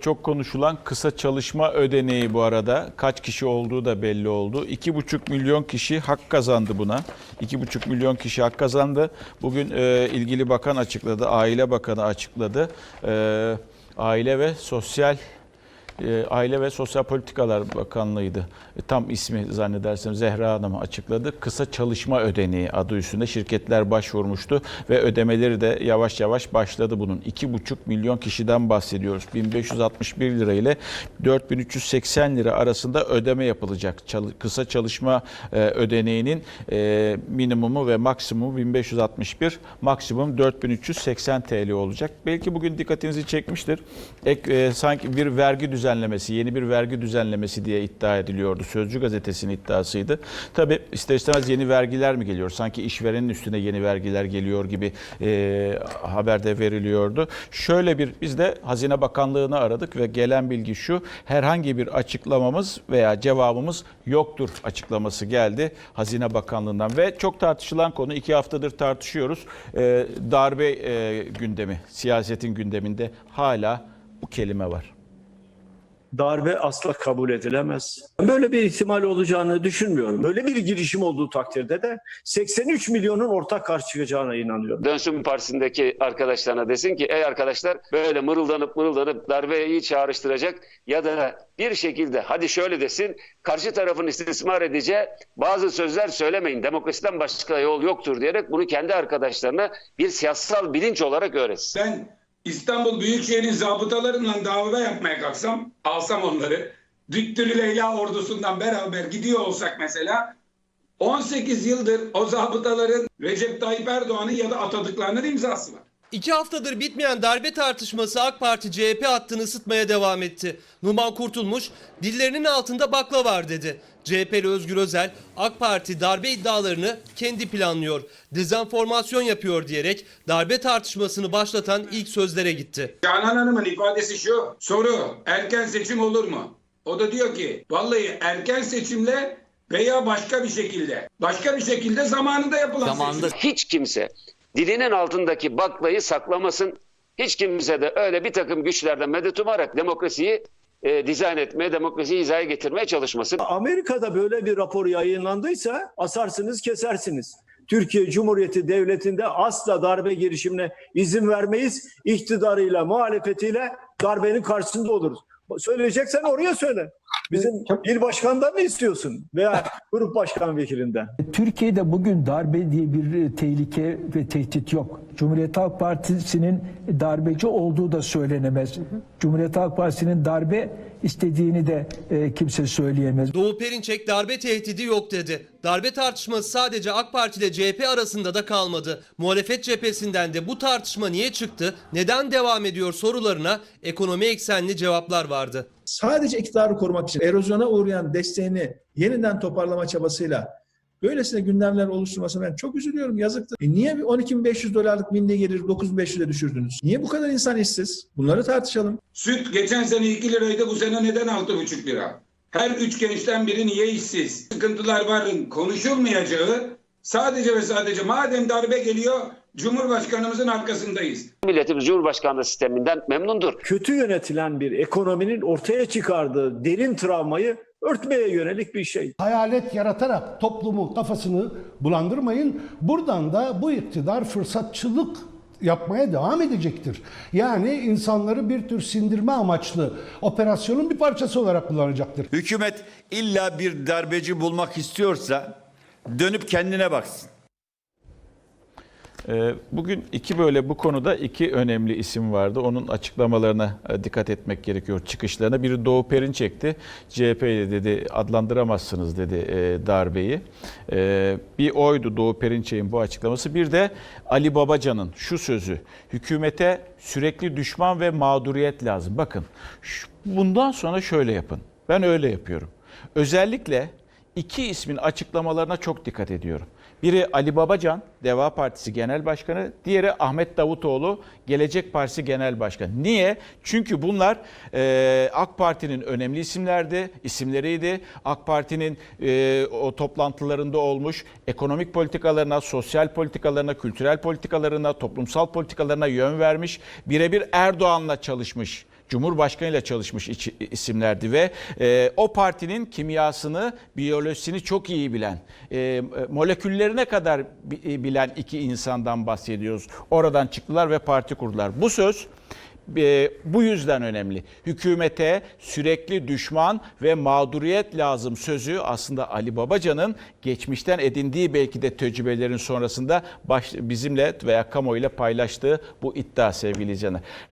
Çok konuşulan kısa çalışma ödeneği bu arada. Kaç kişi olduğu da belli oldu. 2,5 milyon kişi hak kazandı buna. 2,5 milyon kişi hak kazandı. Bugün e, ilgili bakan açıkladı, Aile Bakanı açıkladı. E, Aile ve Sosyal e, Aile ve Sosyal Politikalar Bakanlığı'ydı. E, tam ismi zannedersem Zehra Hanım açıkladı. Kısa çalışma ödeneği adı üstünde şirketler başvurmuştu ve ödemeleri de yavaş yavaş başladı bunun. 2,5 milyon kişiden bahsediyoruz. 1561 lira ile 4380 lira arasında ödeme yapılacak. Kısa çalışma e, ödeneğinin minimumu ve maksimumu 1561, maksimum 4380 TL olacak. Belki bugün dikkatinizi çekmiştir. Ek, sanki bir vergi düzenlemesi, yeni bir vergi düzenlemesi diye iddia ediliyordu. Sözcü gazetesinin iddiasıydı. Tabi ister istemez yeni vergiler mi geliyor? Sanki işverenin üstüne yeni vergiler geliyor gibi e, haberde veriliyordu. Şöyle bir biz de Hazine Bakanlığı'nı aradık ve gelen bilgi şu. Herhangi bir açıklamamız veya cevabımız yoktur açıklaması geldi Hazine Bakanlığı'ndan ve çok tartışılan konu iki haftadır tartışıyoruz. E, darbe e, gündemi, siyasetin gündeminde hala bu kelime var. Darbe asla kabul edilemez. Böyle bir ihtimal olacağını düşünmüyorum. Böyle bir girişim olduğu takdirde de 83 milyonun ortak karşı çıkacağına inanıyorum. Dönsün Partisi'ndeki arkadaşlarına desin ki ey arkadaşlar böyle mırıldanıp mırıldanıp darbeyi çağrıştıracak ya da bir şekilde hadi şöyle desin karşı tarafın istismar edeceği bazı sözler söylemeyin demokrasiden başka yol yoktur diyerek bunu kendi arkadaşlarına bir siyasal bilinç olarak öğretsin. Ben İstanbul Büyükşehir'in zabıtalarıyla dava yapmaya kalksam, alsam onları, Düttürü Leyla ordusundan beraber gidiyor olsak mesela, 18 yıldır o zabıtaların Recep Tayyip Erdoğan'ın ya da atadıklarının imzası var. İki haftadır bitmeyen darbe tartışması AK Parti CHP hattını ısıtmaya devam etti. Numan Kurtulmuş dillerinin altında bakla var dedi. CHP'li Özgür Özel AK Parti darbe iddialarını kendi planlıyor. Dezenformasyon yapıyor diyerek darbe tartışmasını başlatan ilk sözlere gitti. Canan Hanım'ın ifadesi şu, soru erken seçim olur mu? O da diyor ki vallahi erken seçimle veya başka bir şekilde, başka bir şekilde zamanında yapılan seçim. Hiç kimse dilinin altındaki baklayı saklamasın. Hiç kimse de öyle bir takım güçlerden medet umarak demokrasiyi e, dizayn etmeye, demokrasiyi hizaya getirmeye çalışmasın. Amerika'da böyle bir rapor yayınlandıysa asarsınız kesersiniz. Türkiye Cumhuriyeti Devleti'nde asla darbe girişimine izin vermeyiz. İktidarıyla, muhalefetiyle darbenin karşısında oluruz. Söyleyeceksen oraya söyle. Bizim il başkanından mı istiyorsun? Veya grup başkan vekilinden. Türkiye'de bugün darbe diye bir tehlike ve tehdit yok. Cumhuriyet Halk Partisi'nin darbeci olduğu da söylenemez. Cumhuriyet Halk Partisi'nin darbe istediğini de e, kimse söyleyemez. Doğu Perinçek darbe tehdidi yok dedi. Darbe tartışması sadece AK Parti ile CHP arasında da kalmadı. Muhalefet cephesinden de bu tartışma niye çıktı, neden devam ediyor sorularına ekonomi eksenli cevaplar vardı. sadece iktidarı korumak için erozyona uğrayan desteğini yeniden toparlama çabasıyla böylesine gündemler oluşturmasına ben çok üzülüyorum. Yazıktır. E niye bir 12.500 dolarlık milli gelir 9.500'e düşürdünüz? Niye bu kadar insan işsiz? Bunları tartışalım. Süt geçen sene 2 liraydı bu sene neden 6,5 lira? Her üç gençten biri niye işsiz? Sıkıntılar varın konuşulmayacağı sadece ve sadece madem darbe geliyor Cumhurbaşkanımızın arkasındayız. Milletimiz Cumhurbaşkanlığı sisteminden memnundur. Kötü yönetilen bir ekonominin ortaya çıkardığı derin travmayı örtmeye yönelik bir şey. hayalet yaratarak toplumu kafasını bulandırmayın. Buradan da bu iktidar fırsatçılık yapmaya devam edecektir. Yani insanları bir tür sindirme amaçlı operasyonun bir parçası olarak kullanacaktır. Hükümet illa bir darbeci bulmak istiyorsa dönüp kendine baksın. Ee, Bugün iki böyle bu konuda iki önemli isim vardı. Onun açıklamalarına e, dikkat etmek gerekiyor çıkışlarına. Biri Doğu Perinçek'ti. CHP dedi adlandıramazsınız dedi e, darbeyi. E, Bir oydu Doğu Perinçek'in bu açıklaması. Bir de Ali Babacan'ın şu sözü. Hükümete sürekli düşman ve mağduriyet lazım. Bakın bundan sonra şöyle yapın. Ben öyle yapıyorum. Özellikle iki ismin açıklamalarına çok dikkat ediyorum. Biri Ali Babacan, Deva Partisi Genel Başkanı, diğeri Ahmet Davutoğlu, Gelecek Partisi Genel Başkanı. Niye? Çünkü bunlar e, AK Parti'nin önemli isimlerdi, isimleriydi. AK Parti'nin e, o toplantılarında olmuş ekonomik politikalarına, sosyal politikalarına, kültürel politikalarına, toplumsal politikalarına yön vermiş. Birebir Erdoğan'la çalışmış. Cumhurbaşkanıyla çalışmış iç- isimlerdi ve e, o partinin kimyasını, biyolojisini çok iyi bilen, e, moleküllerine kadar e, bilen iki insandan bahsediyoruz. Oradan çıktılar ve parti kurdular. Bu söz e, bu yüzden önemli. Hükümete sürekli düşman ve mağduriyet lazım sözü aslında Ali Babacan'ın geçmişten edindiği belki de tecrübelerin sonrasında baş, bizimle veya kamuoyuyla paylaştığı bu iddia sevgili izleyenler.